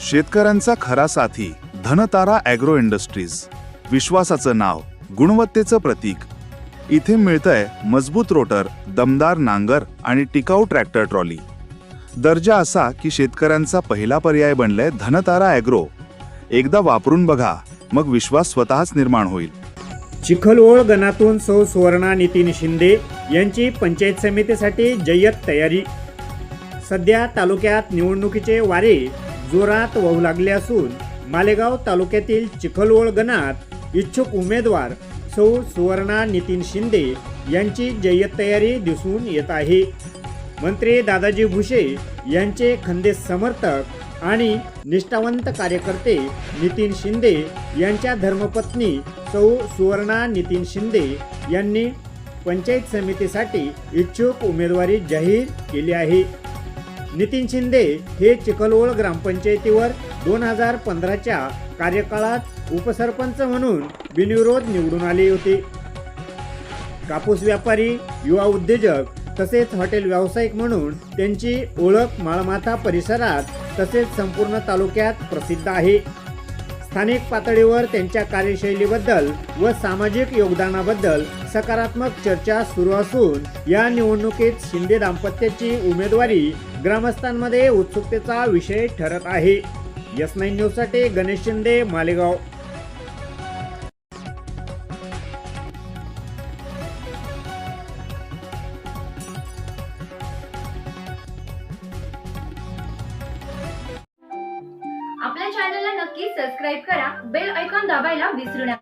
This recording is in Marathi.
शेतकऱ्यांचा खरा साथी धनतारा ॲग्रो इंडस्ट्रीज. विश्वासाचं नाव गुणवत्तेचं प्रतीक. इथे मिळतंय मजबूत रोटर दमदार नांगर आणि टिकाऊ ट्रॅक्टर ट्रॉली. दर्जा असा की शेतकऱ्यांचा पहिला पर्याय बनलाय धनतारा ॲग्रो. एकदा वापरून बघा मग विश्वास स्वतःच निर्माण होईल. चिखलओळ गणातून सौ सुवर्णा नितीन शिंदे यांची पंचायत समितीसाठी जय्यत तयारी. सध्या तालुक्यात निवडणुकीचे वारे जोरात वाहू लागले असून मालेगाव तालुक्यातील चिखलवळ गणात इच्छुक उमेदवार सौ सुवर्णा नितीन शिंदे यांची जय्यत तयारी दिसून येत आहे. मंत्री दादाजी भुसे यांचे खंदे समर्थक आणि निष्ठावंत कार्यकर्ते नितीन शिंदे यांच्या धर्मपत्नी सौ सुवर्णा नितीन शिंदे यांनी पंचायत समितीसाठी इच्छुक उमेदवारी जाहीर केली आहे. नितीन शिंदे हे चिखलओळ ग्रामपंचायतीवर दोन हजार पंधराच्या कार्यकाळात उपसरपंच म्हणून बिनविरोध निवडून आले होते. कापूस व्यापारी युवा उद्योजक तसेच हॉटेल व्यावसायिक म्हणून त्यांची ओळख माळमाथा परिसरात तसेच संपूर्ण तालुक्यात प्रसिद्ध आहे. स्थानिक पातळीवर त्यांच्या कार्यशैलीबद्दल व सामाजिक योगदानाबद्दल सकारात्मक चर्चा सुरू असून या निवडणुकीत शिंदे दाम्पत्याची उमेदवारी ग्रामस्थांमध्ये उत्सुकतेचा विषय ठरत आहे. एस नाईन न्यूजसाठी गणेश शिंदे मालेगाव. आपल्या चॅनलला नक्की सबस्क्राईब करा. बेल ऐकॉन दाबायला विसरू नका.